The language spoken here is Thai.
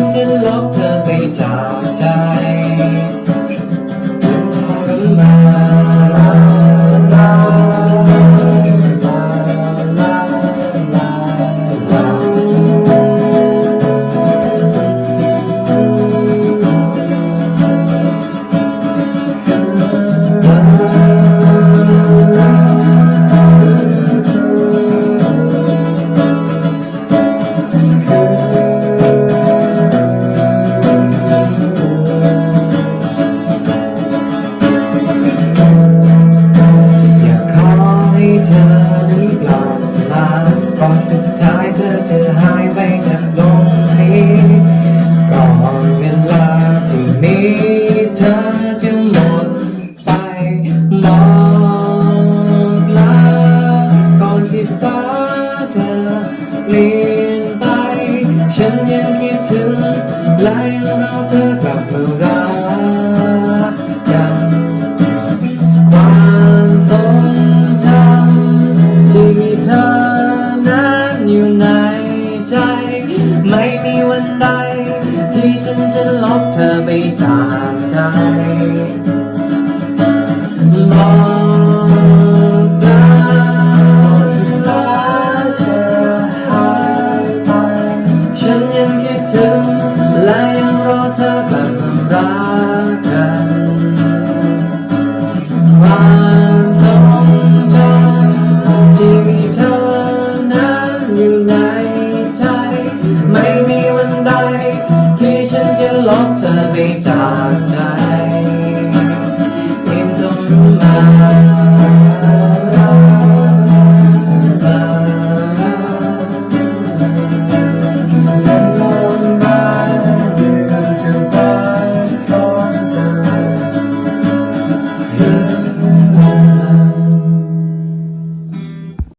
ฉันจะลบเธอไปจาก ก่อนสุดท้ายเธอจะหายไปจากโลกนี้ก่อนเวลาที่มีเธอจะหมดไปมองลาก่อนที่ฟ้าเธอเปลี่ยนไป ฉันยังคิดถึงและยังรอเธอกลับมารักกันความทรงจำที่มีเธอ ฉันจะลบเธอไปจากใจบอกลาที่รักเธอหายไปฉันยังคิดถึงและยังรอเธอกลับ จากใจเพียงต้องรู้มา